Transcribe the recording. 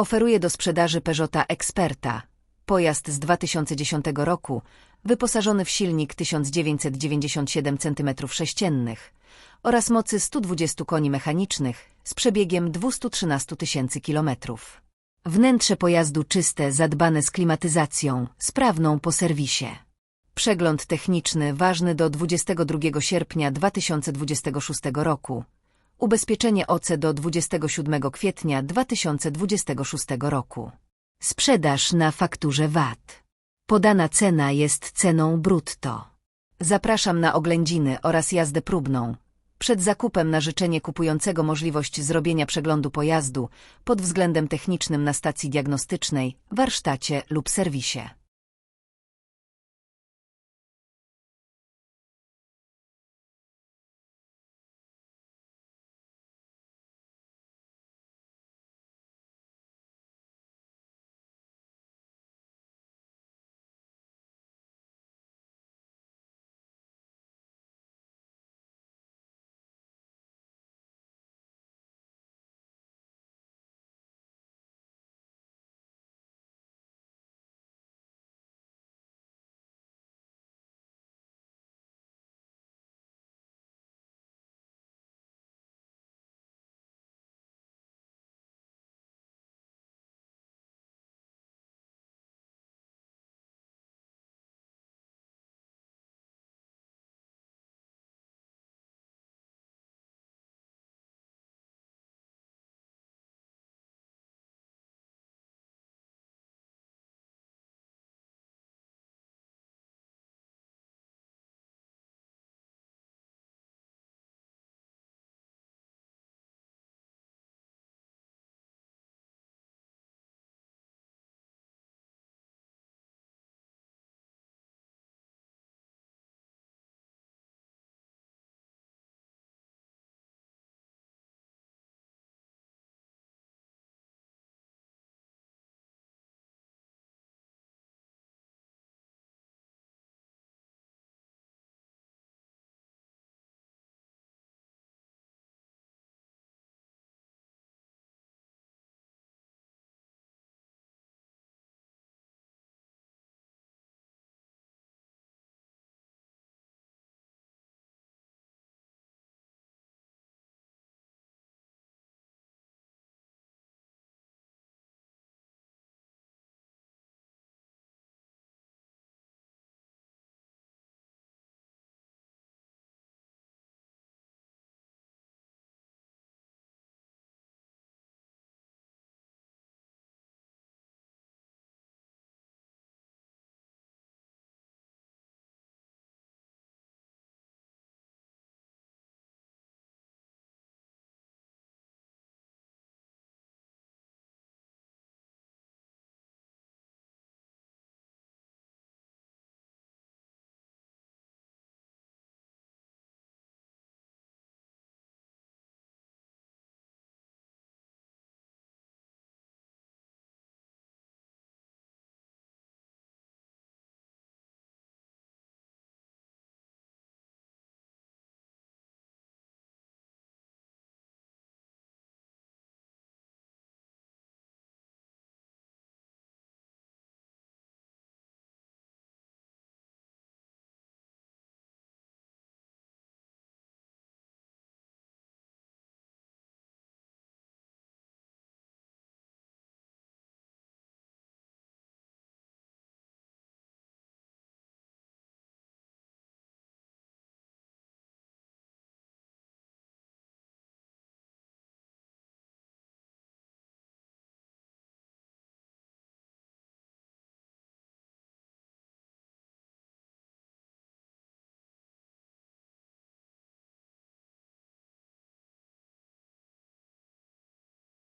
Oferuje do sprzedaży Peugeota Experta. Pojazd z 2010 roku, wyposażony w silnik 1997 cm3 oraz mocy 120 koni mechanicznych z przebiegiem 213 tysięcy kilometrów. Wnętrze pojazdu czyste, zadbane z klimatyzacją, sprawną po serwisie. Przegląd techniczny ważny do 22 sierpnia 2026 roku. Ubezpieczenie OC do 27 kwietnia 2026 roku. Sprzedaż na fakturze VAT. Podana cena jest ceną brutto. Zapraszam na oględziny oraz jazdę próbną. Przed zakupem na życzenie kupującego możliwość zrobienia przeglądu pojazdu pod względem technicznym na stacji diagnostycznej, warsztacie lub serwisie.